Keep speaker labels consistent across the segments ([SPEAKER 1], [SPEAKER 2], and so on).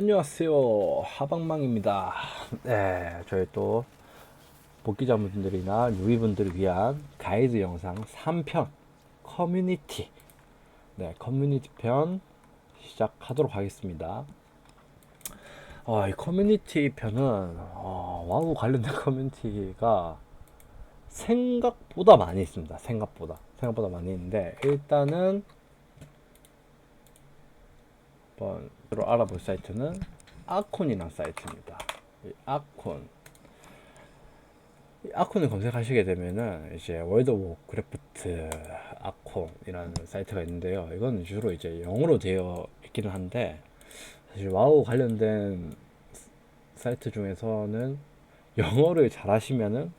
[SPEAKER 1] 안녕하세요. 하방망입니다. 네, 저희 또 복귀자분들이나 유비분들을 위한 가이드 영상 3편 커뮤니티. 네, 커뮤니티 편 시작하도록 하겠습니다. 어, 이 커뮤니티 편은 어, 와우 관련된 커뮤니티가 생각보다 많이 있습니다. 생각보다. 생각보다 많이 있는데 일단은 번으로 알아볼 사이트는 아콘이라는 사이트입니다. 이 아콘. 이 아콘을 검색하시게 되면은 이제 월드 오브 크래프트 아콘이라는 사이트가 있는데요. 이건 주로 이제 영어로 되어 있기는 한데 사실 와우 관련된 사이트 중에서는 영어를 잘 하시면은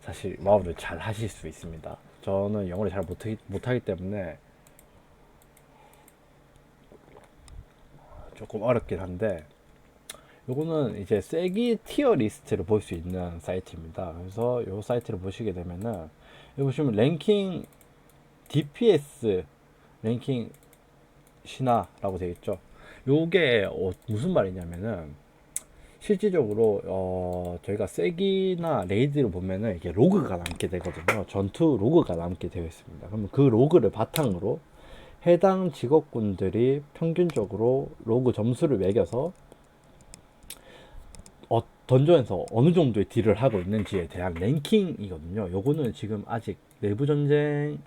[SPEAKER 1] 사실 와우를 잘 하실 수 있습니다. 저는 영어를 잘 못하기 때문에 조금 어렵긴 한데 요거는 이제 세기 티어 리스트를 볼 수 있는 사이트입니다. 그래서 요 사이트를 보시게 되면은 여기 보시면 랭킹 DPS 랭킹 신화라고 되어 있죠. 요게 어, 무슨 말이냐면은 실질적으로 어, 저희가 세기나 레이드를 보면은 이게 로그가 남게 되거든요. 전투 로그가 남게 되어 있습니다. 그러면 그 로그를 바탕으로 해당 직업군들이 평균적으로 로그 점수를 매겨서 어, 던전에서 어느 정도의 딜을 하고 있는지에 대한 랭킹이거든요. 요거는 지금 아직 내부 전쟁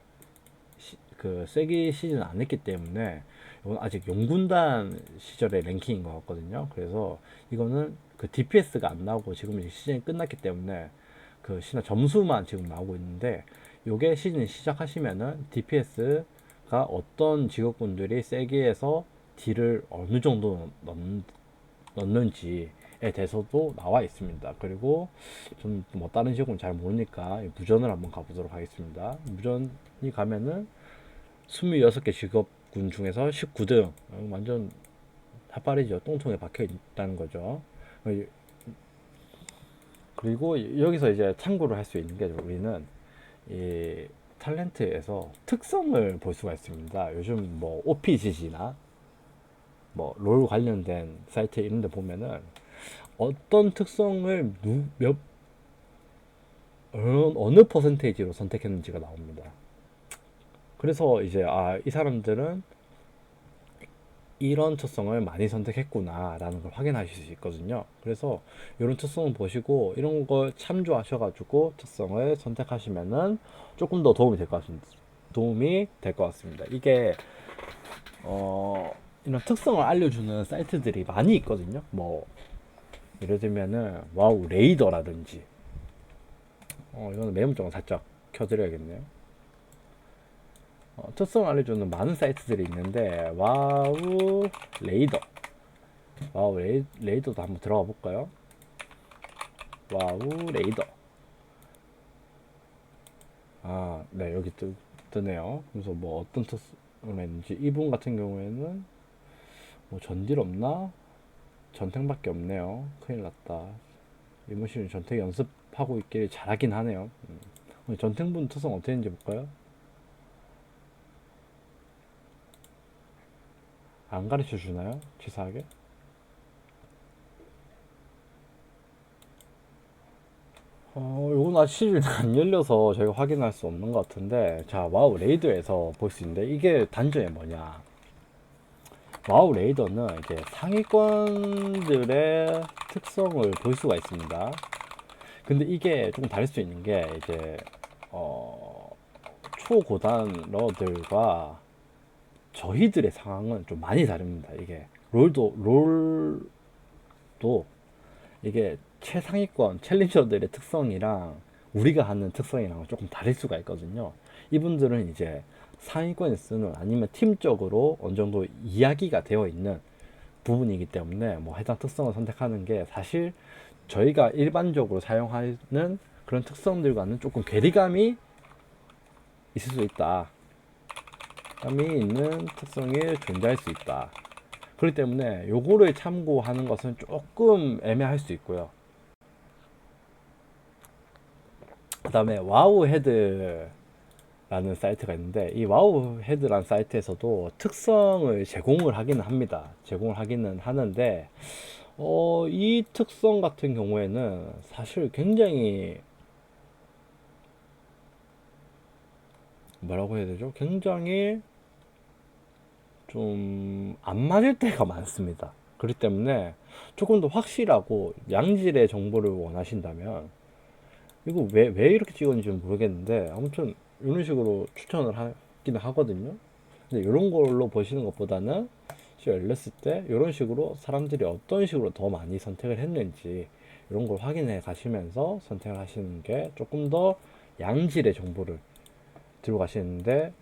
[SPEAKER 1] 시, 그 세기 시즌 안 했기 때문에 이건 아직 용군단 시절의 랭킹인 것 같거든요. 그래서 이거는 그 DPS가 안 나오고 지금 시즌이 끝났기 때문에 그 신화 점수만 지금 나오고 있는데 요게 시즌 시작하시면은 DPS 가 어떤 직업군들이 세기에서 딜을 어느 정도 넣, 넣는지에 대해서도 나와 있습니다. 그리고 좀 뭐 다른 직업은 잘 모르니까 무전을 한번 가보도록 하겠습니다. 무전이 가면은 26개 직업군 중에서 19등 완전 핫발이죠. 똥통에 박혀 있다는 거죠. 그리고 여기서 이제 참고를 할 수 있는 게 우리는 이 탤런트에서 특성을 볼 수가 있습니다. 요즘 뭐 OPGG나 뭐 롤 관련된 사이트 이런 데 보면은 어떤 특성을 누, 몇 어느, 퍼센테이지로 선택했는지가 나옵니다. 그래서 이제 아, 이 사람들은 이런 특성을 많이 선택했구나라는 걸 확인하실 수 있거든요. 그래서 이런 특성을 보시고 이런 걸 참조하셔가지고 특성을 선택하시면은 조금 더 도움이 될 것 같습니다. 도움이 될 것 같습니다. 이게 어 이런 특성을 알려주는 사이트들이 많이 있거든요. 뭐 예를 들면은 와우 레이더라든지 어 이거는 메모장을 살짝 켜드려야겠네요. 어, 특성을 알려주는 많은 사이트들이 있는데 와우 레이더 와우 레이, 레이더도 한번 들어가 볼까요? 와우 레이더 아, 네, 여기 뜨, 뜨네요. 그래서 뭐 어떤 특성을 했는지 이분 같은 경우에는 뭐 전딜 없나? 전탱밖에 없네요. 큰일 났다. 이분 씨는 전탱 연습하고 있길 잘하긴 하네요. 음. 전탱분 특성 어떻게 했는지 볼까요? 안 가르쳐 주나요? 치사하게? 어, 요건 아직 안 열려서 저희가 확인할 수 없는 것 같은데, 자, 와우 레이더에서 볼 수 있는데, 이게 단점이 뭐냐. 와우 레이더는 이제 상위권들의 특성을 볼 수가 있습니다. 근데 이게 조금 다를 수 있는 게, 이제, 어, 초고단러들과 저희들의 상황은 좀 많이 다릅니다. 이게 롤도 롤도 이게 최상위권 챌린저들의 특성이랑 우리가 하는 특성이랑 조금 다를 수가 있거든요. 이분들은 이제 상위권에 쓰는 아니면 팀적으로 어느 정도 이야기가 되어 있는 부분이기 때문에 뭐 해당 특성을 선택하는 게 사실 저희가 일반적으로 사용하는 그런 특성들과는 조금 괴리감이 있을 수 있다. 감이 있는 특성이 존재할 수 있다. 그렇기 때문에 요거를 참고하는 것은 조금 애매할 수 있고요. 그 다음에 와우 헤드 라는 사이트가 있는데 이 와우 헤드라는 사이트에서도 특성을 제공을 하기는 합니다. 제공을 하기는 하는데 어, 이 특성 같은 경우에는 사실 굉장히 뭐라고 해야 되죠? 굉장히 좀 안 맞을 때가 많습니다. 그렇기 때문에 조금 더 확실하고 양질의 정보를 원하신다면 이거 왜, 왜 이렇게 찍었는지 모르겠는데 아무튼 이런 식으로 추천을 하기는 하거든요. 근데 이런 걸로 보시는 것보다는 열렸을 때 이런 식으로 사람들이 어떤 식으로 더 많이 선택을 했는지 이런 걸 확인해 가시면서 선택을 하시는 게 조금 더 양질의 정보를 들고 가시는데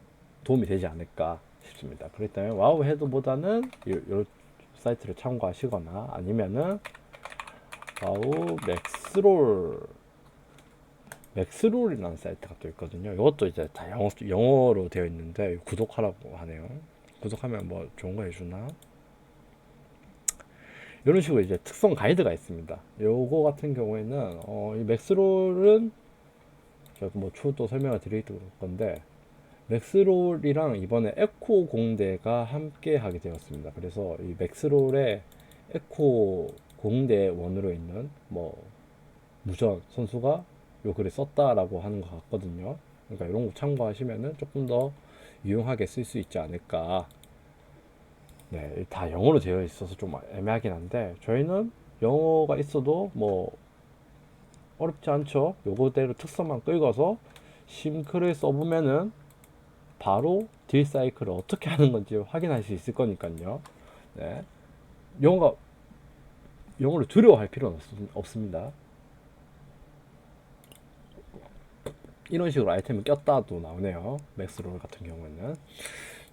[SPEAKER 1] 도움이 되지 않을까 싶습니다. 때문에 와우 헤드보다는 이, 이 사이트를 참고하시거나 아니면은 와우 맥스롤 맥스롤이라는 사이트가 또 있거든요. 이것도 이제 다 영어, 영어로 되어 있는데 구독하라고 하네요. 구독하면 뭐 좋은 거 해주나? 이런 식으로 이제 특성 가이드가 있습니다. 요거 같은 경우에는 어, 이 맥스롤은 제가 뭐 추후 또 설명을 드릴 건데 맥스롤이랑 이번에 에코 공대가 함께 하게 되었습니다. 그래서 이 맥스롤의 에코 공대 원으로 있는 뭐 무전 선수가 요 글을 썼다라고 하는 것 같거든요. 그러니까 이런 거 참고하시면은 조금 더 유용하게 쓸 수 있지 않을까. 네, 다 영어로 되어 있어서 좀 애매하긴 한데 저희는 영어가 있어도 뭐 어렵지 않죠. 요거대로 특성만 끌어서 심크를 써보면은 바로 딜 사이클을 어떻게 하는 건지 확인할 수 있을 거니까요. 네. 영어가 영어를 두려워할 필요는 없, 습니다 이런 식으로 아이템을 꼈다도 나오네요. 맥스롤 같은 경우에는.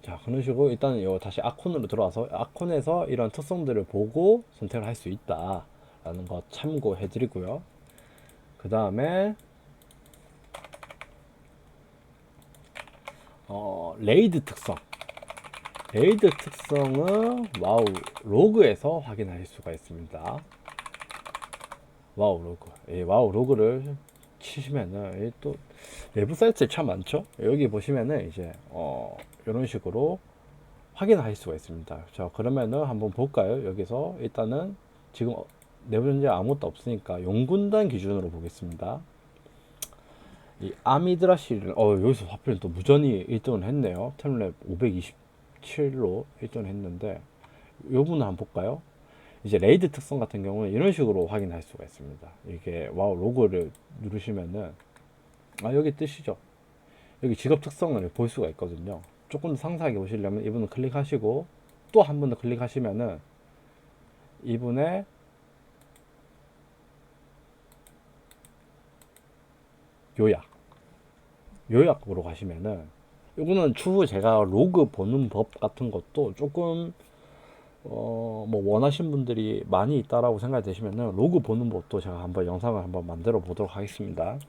[SPEAKER 1] 자, 그런 식으로 일단 요 다시 아콘으로 들어와서 아콘에서 이런 특성들을 보고 선택을 할 수 있다라는 거 참고해 드리고요. 그 다음에 어, 레이드 특성. 레이드 특성은 와우 로그에서 확인할 수가 있습니다. 와우 로그. 이 와우 로그를 치시면은 또 외부 사이트에 참 많죠. 여기 보시면은 이제 어 이런 식으로 확인할 수가 있습니다. 자 그러면은 한번 볼까요? 여기서 일단은 지금 내부 전제 아무것도 없으니까 용군단 기준으로 보겠습니다. 이 아미드라 시리를 어 여기서 하필 또 무전이 1등을 했네요. 템랩 527로 1등을 했는데 요 부분 한번 볼까요? 이제 레이드 특성 같은 경우는 이런 식으로 확인할 수가 있습니다. 이게 와우 로고를 누르시면은 아 여기 뜨시죠. 여기 직업 특성을 볼 수가 있거든요. 조금 더 상세하게 보시려면 이분을 클릭하시고 또 한 번 더 클릭하시면은 이분의 요약 요약으로 가시면은 이거는 추후 제가 로그 보는 법 같은 것도 조금 어 뭐 원하신 분들이 많이 있다라고 생각이 되시면은 로그 보는 법도 제가 한번 영상을 한번 만들어 보도록 하겠습니다.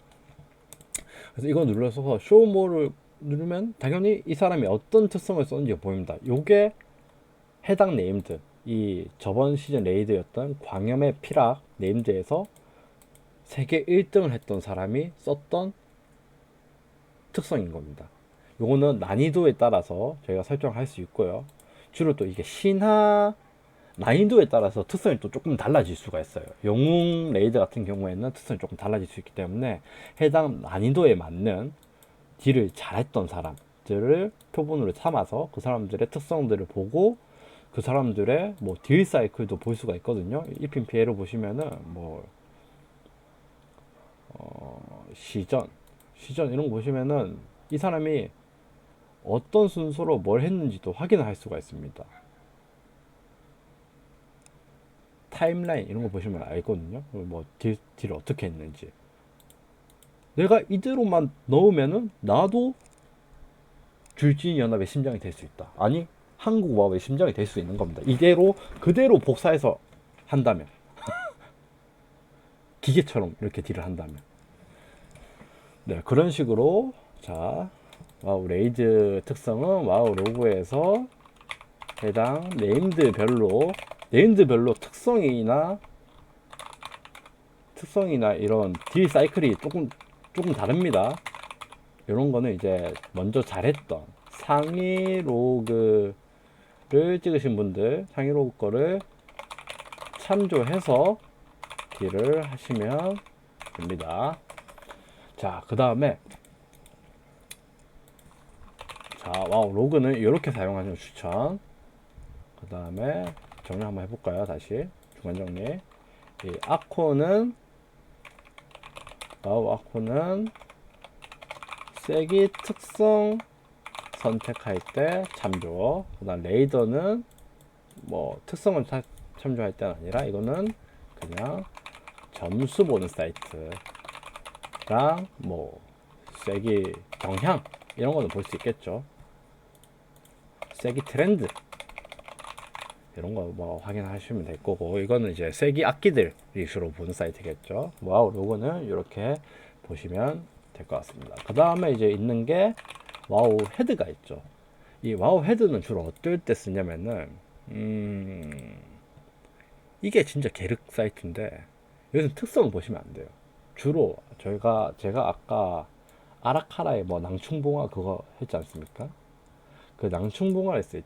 [SPEAKER 1] 그래서 이거 눌러서 쇼모를 누르면 당연히 이 사람이 어떤 특성을 썼는지 보입니다. 요게 해당 네임드 이 저번 시즌 레이드였던 광염의 피락 네임드에서 세계 1등을 했던 사람이 썼던 특성인 겁니다. 요거는 난이도에 따라서 저희가 설정할 수 있고요. 주로 또 이게 신화 난이도에 따라서 특성이 또 조금 달라질 수가 있어요. 영웅 레이드 같은 경우에는 특성이 조금 달라질 수 있기 때문에 해당 난이도에 맞는 딜을 잘했던 사람들을 표본으로 삼아서 그 사람들의 특성들을 보고 그 사람들의 뭐 딜 사이클도 볼 수가 있거든요. 입힌 피해를 보시면은 뭐 어, 시전, 시전 이런 거 보시면은 이 사람이 어떤 순서로 뭘 했는지도 확인할 수가 있습니다. 타임라인 이런 거 보시면 알거든요. 뭐 딜, 딜을 어떻게 했는지. 내가 이대로만 넣으면은 나도 줄진 연합의 심장이 될 수 있다. 아니 한국 와의 심장이 될 수 있는 겁니다. 이대로 그대로 복사해서 한다면 기계처럼 이렇게 딜을 한다면 네 그런 식으로 자 와우 레이드 특성은 와우 로고에서 해당 네임드별로 네임드별로 특성이나 특성이나 이런 딜 사이클이 조금 조금 다릅니다. 이런 거는 이제 먼저 잘했던 상위 로그를 찍으신 분들 상위 로그 거를 참조해서 딜을 하시면 됩니다. 자, 그 다음에 자, 와우 로그는 이렇게 사용하시는 거 추천. 그 다음에 정리 한번 해볼까요? 다시 중간 정리. 이 아코는 와우 아코는 세기 특성 선택할 때 참조. 그다음 레이더는 뭐 특성을 차- 참조할 때는 아니라 이거는 그냥 점수 보는 사이트랑 뭐 세기 경향 이런 거는 볼 수 있겠죠. 세기 트렌드 이런 거 뭐 확인하시면 될 거고 이거는 이제 세기 악기들이 주로 보는 사이트겠죠. 와우 로고는 이렇게 보시면 될 것 같습니다. 그 다음에 이제 있는 게 와우 헤드가 있죠. 이 와우 헤드는 주로 어떨 때 쓰냐면은 음 이게 진짜 계륵 사이트인데 여기서 특성 보시면 안 돼요. 주로 저희가 제가 아까 아라카라의 뭐 낭충봉화 그거 했지 않습니까? 그 낭충봉화를 했을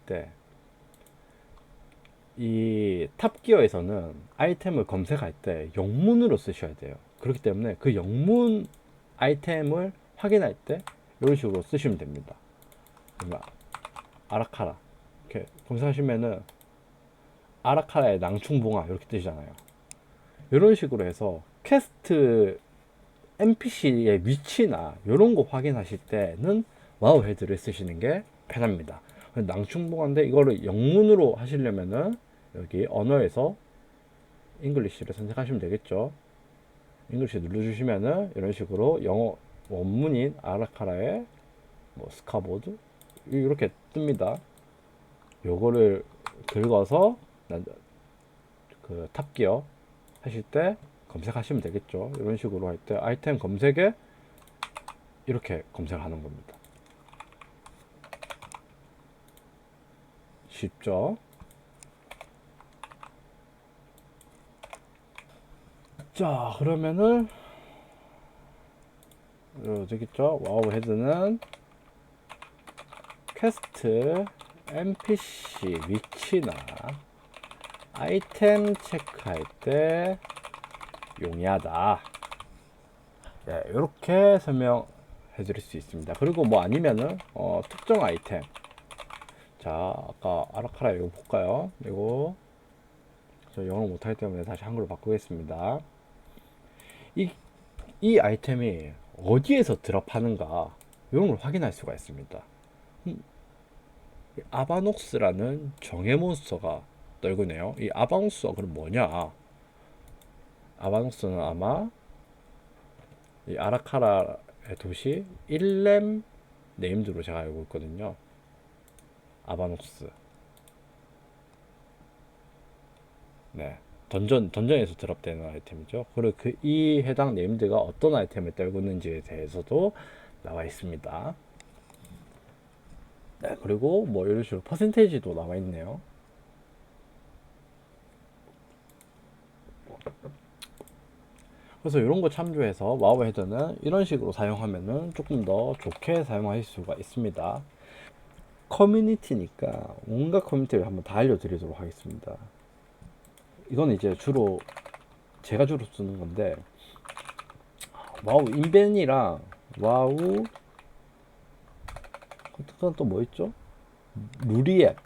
[SPEAKER 1] 때이 탑기어에서는 아이템을 검색할 때 영문으로 쓰셔야 돼요. 그렇기 때문에 그 영문 아이템을 확인할 때 이런 식으로 쓰시면 됩니다. 그러니까 아라카라 이렇게 검색하시면은 아라카라의 낭충봉화 이렇게 뜨시잖아요. 이런 식으로 해서 퀘스트 NPC의 위치나 이런 거 확인하실 때는 와우 헤드를 쓰시는 게 편합니다. 낭충봉화인데 이거를 영문으로 하시려면은 여기 언어에서 잉글리시를 선택하시면 되겠죠. 잉글리시 눌러주시면은 이런 식으로 영어 원문인 아라카라의 뭐 스카보드 이렇게 뜹니다. 요거를 긁어서 난- 그 탑기어 하실 때 검색하시면 되겠죠. 이런 식으로 할 때 아이템 검색에 이렇게 검색하는 겁니다. 쉽죠? 자, 그러면은 어, 되겠죠? 와우 헤드는 퀘스트 NPC 위치나 아이템 체크할 때 용이하다. 네, 이렇게 설명해 드릴 수 있습니다. 그리고 뭐 아니면은 어, 특정 아이템 자, 아까 아라카라 이거 볼까요? 이거 저 영어 못하기 때문에 다시 한글로 바꾸겠습니다. 이, 이 아이템이 어디에서 드랍하는가 이런 걸 확인할 수가 있습니다. 음, 이 아바녹스라는 정예 몬스터가 떨구네요. 이 아바녹스가 그럼 뭐냐? 아바녹스는 아마 이 아라카라의 도시 일렘 네임드로 제가 알고 있거든요. 아바녹스. 네. 던전, 던전에서 드랍되는 아이템이죠. 그리고 그, 이 해당 네임드가 어떤 아이템을 떨구는지에 대해서도 나와 있습니다. 네. 그리고 뭐 이런 식으로 퍼센테이지도 나와 있네요. 그래서 이런 거 참조해서 와우 헤드는 이런 식으로 사용하면은 조금 더 좋게 사용할 수가 있습니다. 커뮤니티니까 온갖 커뮤니티를 한번 다 알려드리도록 하겠습니다. 이건 이제 주로 제가 주로 쓰는 건데 와우 인벤이랑 와우 그건 또 뭐 있죠? 루리앱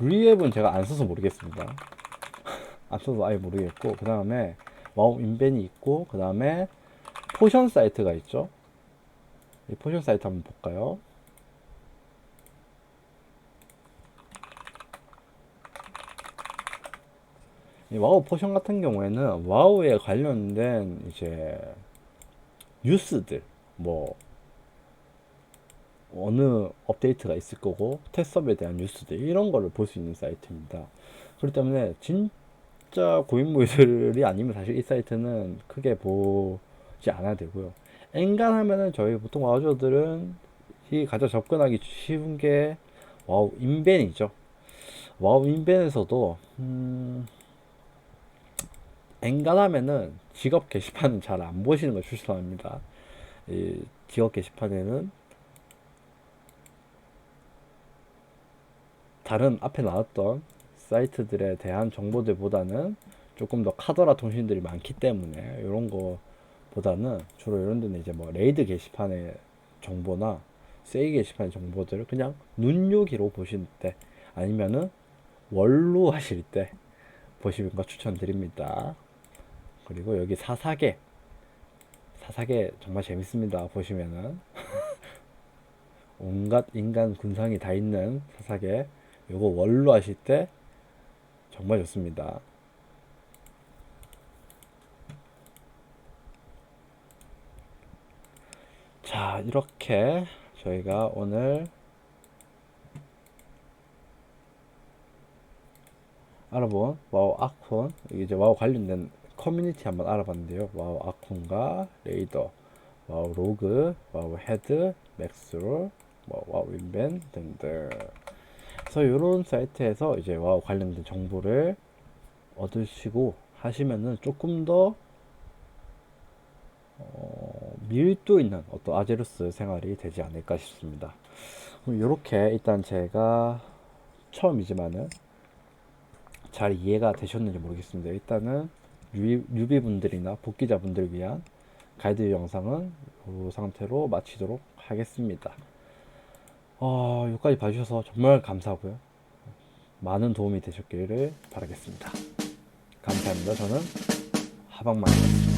[SPEAKER 1] 루리앱은 제가 안 써서 모르겠습니다. 안 써서 아예 모르겠고 그 다음에 와우 인벤이 있고 그 다음에 포션 사이트가 있죠. 이 포션 사이트 한번 볼까요? 이 와우 포션 같은 경우에는 와우에 관련된 이제 뉴스들 뭐 어느 업데이트가 있을 거고 테스트업에 대한 뉴스들 이런 거를 볼 수 있는 사이트입니다. 그렇기 때문에 진 짜 고인물들이 아니면 사실 이 사이트는 크게 보지 않아야 되고요. 엔간하면은 저희 보통 와우저들은 이 가장 접근하기 쉬운 게 와우 인벤이죠. 와우 인벤에서도 음, 엔간하면은 직업 게시판은 잘 안 보시는 걸 추천합니다. 이 기업 게시판에는 다른 앞에 나왔던 사이트들에 대한 정보들보다는 조금 더 카더라 통신들이 많기 때문에 이런 거보다는 주로 이런 데는 이제 뭐 레이드 게시판의 정보나 세이 게시판의 정보들을 그냥 눈요기로 보실 때 아니면은 월로 하실 때 보시는 거 추천드립니다. 그리고 여기 사사계 사사계 정말 재밌습니다. 보시면은 온갖 인간 군상이 다 있는 사사계 요거 월로 하실 때 정말 좋습니다. 자, 이렇게 저희가 오늘 알아본 와우 아콘 이제 와우 관련된 커뮤니티 한번 알아봤는데요. 와우 아콘과 레이더, 와우 로그, 와우 헤드, 맥스롤, 뭐 와우 인벤 등등. 그래서 이런 사이트에서 이제 와우 관련된 정보를 얻으시고 하시면은 조금 더 어, 밀도 있는 어떤 아제로스 생활이 되지 않을까 싶습니다. 이렇게 일단 제가 처음이지만은 잘 이해가 되셨는지 모르겠습니다. 일단은 뉴비, 뉴비분들이나 복귀자분들 위한 가이드 영상은 이 상태로 마치도록 하겠습니다. 어, 여기까지 봐주셔서 정말 감사하고요. 많은 도움이 되셨기를 바라겠습니다. 감사합니다. 저는 하방만입니다.